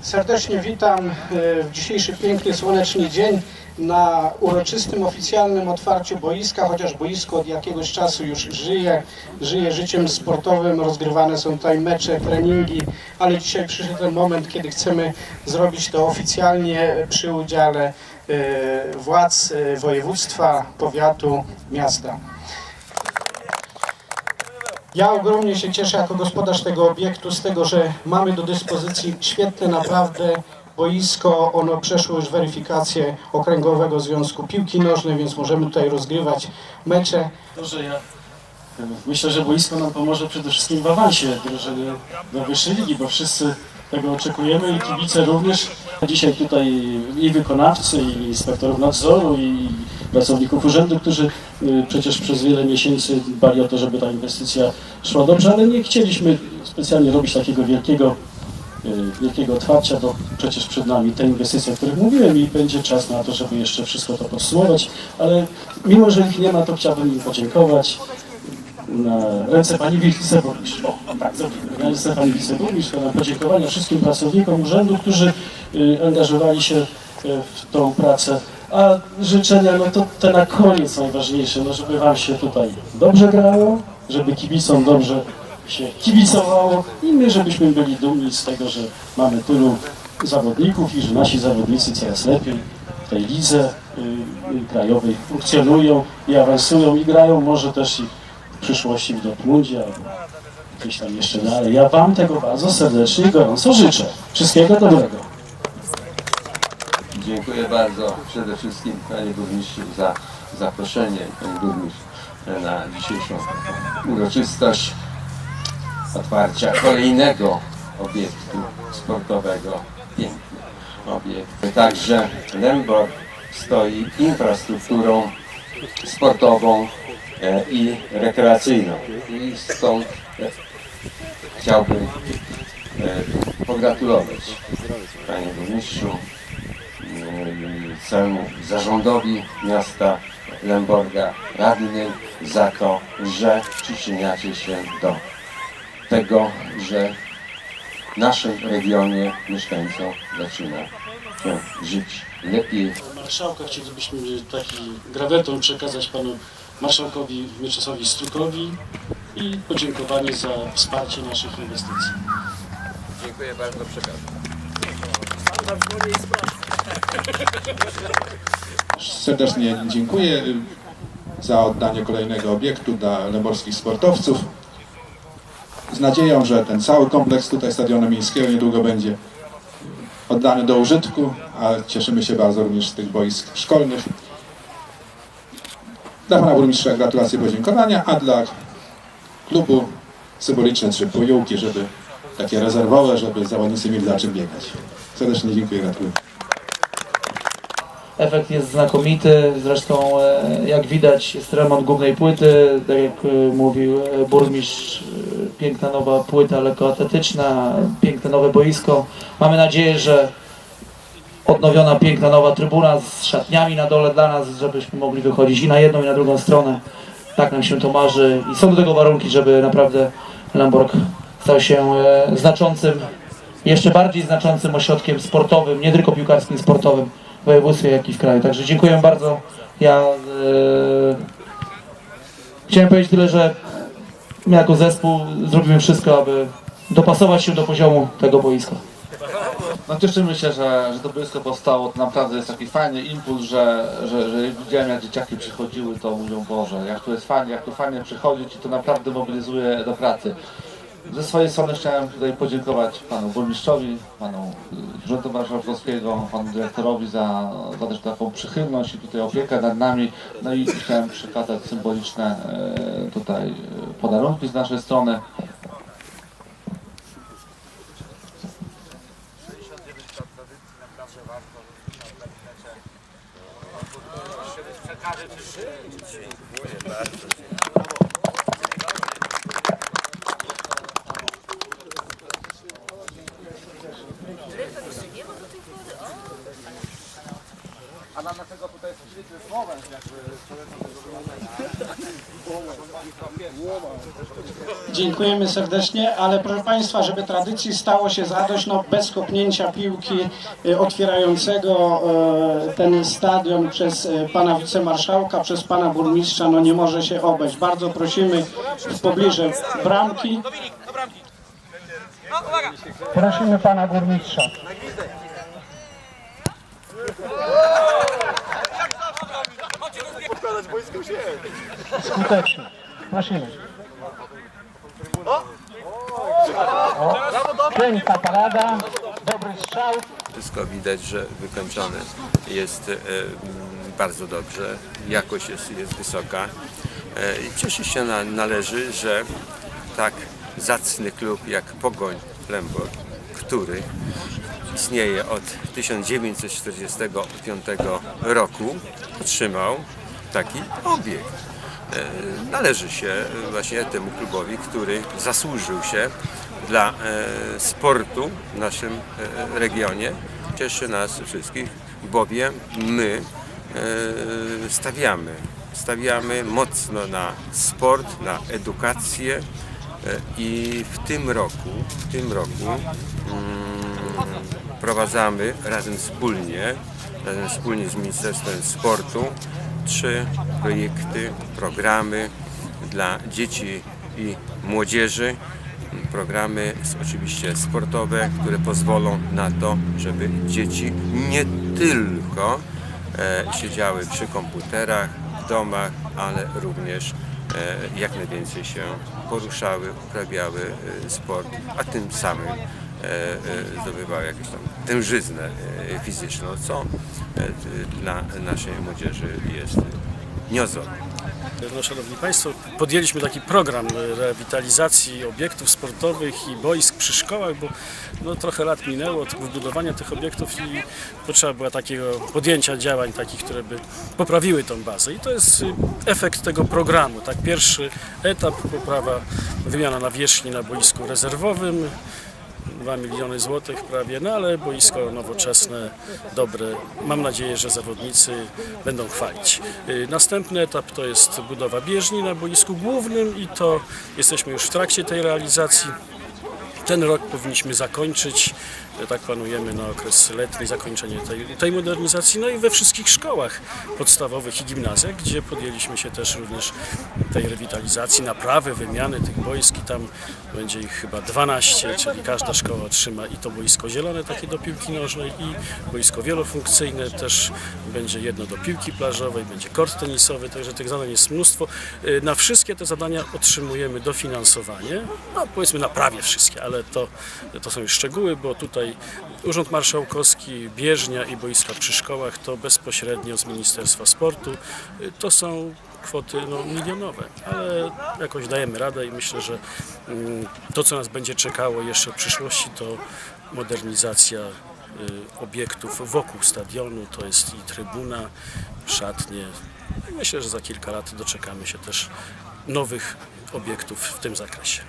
Serdecznie witam e, w dzisiejszy piękny, słoneczny dzień na uroczystym, oficjalnym otwarciu boiska, chociaż boisko od jakiegoś czasu już żyje, żyje życiem sportowym, rozgrywane są tutaj mecze, treningi, ale dzisiaj przyszedł ten moment, kiedy chcemy zrobić to oficjalnie przy udziale e, władz e, województwa, powiatu, miasta. Ja ogromnie się cieszę jako gospodarz tego obiektu z tego, że mamy do dyspozycji świetne naprawdę boisko. Ono przeszło już weryfikację Okręgowego Związku Piłki Nożnej, więc możemy tutaj rozgrywać mecze. Że ja myślę, że boisko nam pomoże przede wszystkim w awansie drużyny do wyższej ligi, bo wszyscy tego oczekujemy i kibice również. Dzisiaj tutaj i wykonawcy, i inspektorów nadzoru, i pracowników urzędu, którzy y, przecież przez wiele miesięcy dbali o to, żeby ta inwestycja szła dobrze, ale nie chcieliśmy specjalnie robić takiego wielkiego y, wielkiego otwarcia, bo przecież przed nami te inwestycje, o których mówiłem i będzie czas na to, żeby jeszcze wszystko to podsumować, ale mimo, że ich nie ma, to chciałbym im podziękować na ręce pani wiceburmistrz. O, tak. Na ręce pani wiceburmistrz, na podziękowania wszystkim pracownikom urzędu, którzy y, angażowali się w tą pracę. A życzenia, no to te na koniec najważniejsze, no żeby wam się tutaj dobrze grało, żeby kibicom dobrze się kibicowało i my, żebyśmy byli dumni z tego, że mamy tylu zawodników i że nasi zawodnicy coraz lepiej w tej lidze y, y, krajowej funkcjonują i awansują i grają może też i w przyszłości w Dortmundzie albo gdzieś tam jeszcze dalej. Ja Wam tego bardzo serdecznie i gorąco życzę. Wszystkiego dobrego. Dziękuję bardzo przede wszystkim Panie Burmistrzu za zaproszenie Pani Burmistrz na dzisiejszą uroczystość otwarcia kolejnego obiektu sportowego. Piękny obiekt. Także Lęborg stoi infrastrukturą sportową e, i rekreacyjną. I stąd e, chciałbym e, pogratulować Panie Burmistrzu całemu zarządowi miasta Lęborga, radnym za to, że przyczyniacie się do tego, że w naszym regionie mieszkańcom zaczyna się żyć lepiej. Marszałka chcielibyśmy taki graweton przekazać panu marszałkowi Mieczysławowi Strukowi i podziękowanie za wsparcie naszych inwestycji. Dziękuję bardzo, przekażę. Serdecznie dziękuję za oddanie kolejnego obiektu dla lęborskich sportowców. Z nadzieją, że ten cały kompleks tutaj Stadionu Miejskiego niedługo będzie oddany do użytku, a cieszymy się bardzo również z tych boisk szkolnych. Dla pana burmistrza gratulacje podziękowania, a dla klubu symboliczne trzy pojółki, żeby takie rezerwowe, żeby zawodnicy mieli za czym biegać. Serdecznie dziękuję, gratuluję. Efekt jest znakomity, zresztą e, jak widać jest remont głównej płyty, tak jak e, mówił e, burmistrz, piękna nowa płyta lekkoatletyczna, piękne nowe boisko. Mamy nadzieję, że odnowiona piękna nowa trybuna z szatniami na dole dla nas, żebyśmy mogli wychodzić i na jedną i na drugą stronę. Tak nam się to marzy i są do tego warunki, żeby naprawdę Lamborg stał się znaczącym, jeszcze bardziej znaczącym ośrodkiem sportowym, nie tylko piłkarskim, sportowym w województwie, jak i w kraju. Także dziękuję bardzo. Ja e, chciałem powiedzieć tyle, że my jako zespół zrobimy wszystko, aby dopasować się do poziomu tego boiska. No cieszymy się, że, że to boisko powstało. To naprawdę jest taki fajny impuls, że, że, że widziałem jak dzieciaki przychodziły, to mówią Boże, jak tu jest fajnie, jak tu fajnie przychodzić i to naprawdę mobilizuje do pracy. Ze swojej strony chciałem tutaj podziękować panu burmistrzowi, panu y, Urzędu Marszałkowskiego, panu dyrektorowi za, za też taką przychylność i tutaj opiekę nad nami. No i chciałem przekazać symboliczne e, tutaj e, podarunki z naszej strony. Dziękujemy serdecznie, ale proszę Państwa, żeby tradycji stało się zadość, no bez kopnięcia piłki e, otwierającego e, ten stadion przez e, pana wicemarszałka, przez pana burmistrza, no nie może się obejść. Bardzo prosimy w pobliżu bramki. Prosimy pana burmistrza. Skutecznie. Prosimy. O, piękna parada, dobry strzał. Wszystko widać, że wykończone jest e, m, bardzo dobrze, jakość jest, jest wysoka. E, i Cieszyć się na, należy, że tak zacny klub jak Pogoń Lęborg, który istnieje od 1945 roku, otrzymał taki obiekt. E, Należy się właśnie temu klubowi, który zasłużył się dla e, sportu w naszym e, regionie. Cieszy nas wszystkich, bowiem my stawiamy, stawiamy mocno na sport, na edukację i w tym roku, w tym roku mm, prowadzamy razem wspólnie, razem wspólnie z Ministerstwem Sportu trzy projekty, programy dla dzieci i młodzieży. Programy oczywiście sportowe, które pozwolą na to, żeby dzieci nie tylko e, siedziały przy komputerach, w domach, ale również e, jak najwięcej się poruszały, uprawiały e, sport, a tym samym zdobywały jakąś tam tężyznę e, fizyczną, co e, dla naszej młodzieży jest nieodzowne. No, Szanowni Państwo, podjęliśmy taki program rewitalizacji obiektów sportowych i boisk przy szkołach, bo no, trochę lat minęło od wybudowania tych obiektów i potrzeba była takiego podjęcia działań takich, które by poprawiły tą bazę. I to jest efekt tego programu. Tak, pierwszy etap, poprawa, wymiana nawierzchni na boisku rezerwowym, 2 miliony złotych prawie, no ale boisko nowoczesne, dobre. Mam nadzieję, że zawodnicy będą chwalić. Y, Następny etap to jest budowa bieżni na boisku głównym i to jesteśmy już w trakcie tej realizacji. Ten rok powinniśmy zakończyć, tak planujemy na okres letni, zakończenie tej, tej modernizacji, no i we wszystkich szkołach podstawowych i gimnazjach, gdzie podjęliśmy się też również tej rewitalizacji, naprawy, wymiany tych boisk i tam będzie ich chyba 12, czyli każda szkoła otrzyma i to boisko zielone takie do piłki nożnej i boisko wielofunkcyjne, też będzie jedno do piłki plażowej, będzie kort tenisowy, także tych zadań jest mnóstwo. Y, Na wszystkie te zadania otrzymujemy dofinansowanie, no powiedzmy na prawie wszystkie, ale to, to są już szczegóły, bo tutaj Urząd Marszałkowski, bieżnia i boiska przy szkołach to bezpośrednio z Ministerstwa Sportu. Y, To są kwoty no, milionowe, ale jakoś dajemy radę i myślę, że mm, to, co nas będzie czekało jeszcze w przyszłości, to modernizacja y, obiektów wokół stadionu, to jest i trybuna, szatnie. Myślę, że za kilka lat doczekamy się też nowych obiektów w tym zakresie.